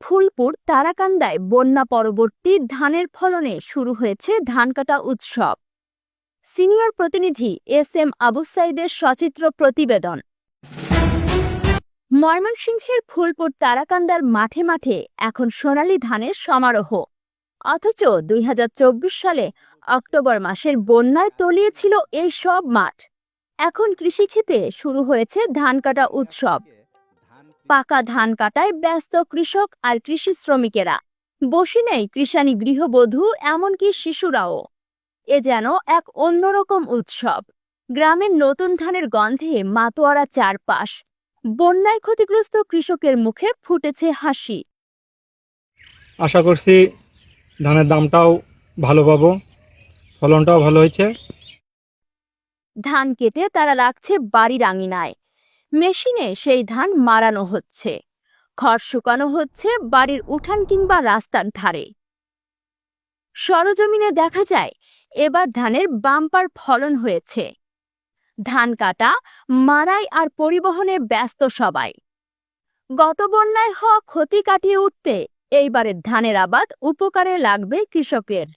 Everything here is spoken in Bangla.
ফুলপুর তারাকান্দায় বন্যা পরবর্তী ধানের ফলনে শুরু হয়েছে ধান কাটা উৎসব। সিনিয়র প্রতিনিধি এস এম আবু সাইদের সচিত্র প্রতিবেদন। ময়মনসিংহের ফুলপুর তারাকান্দার মাঠে মাঠে এখন সোনালী ধানের সমারোহ। অথচ দুই হাজার চব্বিশ সালে অক্টোবর মাসের বন্যায় তলিয়েছিল এই সব মাঠ। এখন কৃষিক্ষেতে শুরু হয়েছে ধান কাটা উৎসব। পাকা ধান কাটায় ব্যস্ত কৃষক আর কৃষি শ্রমিকেরা। বসি নেই কৃষানি গৃহবধূ এমনকি শিশুরাও। এ যেন এক অন্যরকম উৎসব। গ্রামের নতুন ধানের গন্ধে মাতোয়ারা চারপাশ। বন্যায় ক্ষতিগ্রস্ত কৃষকের মুখে ফুটেছে হাসি। আশা করছি ধানের দামটাও ভালো পাবো ফলনটাও ভালো হয়েছে। ধান কেটে তারা রাখছে বাড়ির আঙিনায় মেশিনে সেই ধান মারানো হচ্ছে। খড় শুকানো হচ্ছে বাড়ির উঠান কিংবা রাস্তার ধারে। সরজমিনে দেখা যায়, এবার ধানের বাম্পার ফলন হয়েছে। ধান কাটা, মারাই আর পরিবহনে ব্যস্ত সবাই। গত বন্যায় হওয়া ক্ষতি কাটিয়ে উঠতে এইবারের ধানের আবাদ উপকারে লাগবে কৃষকের।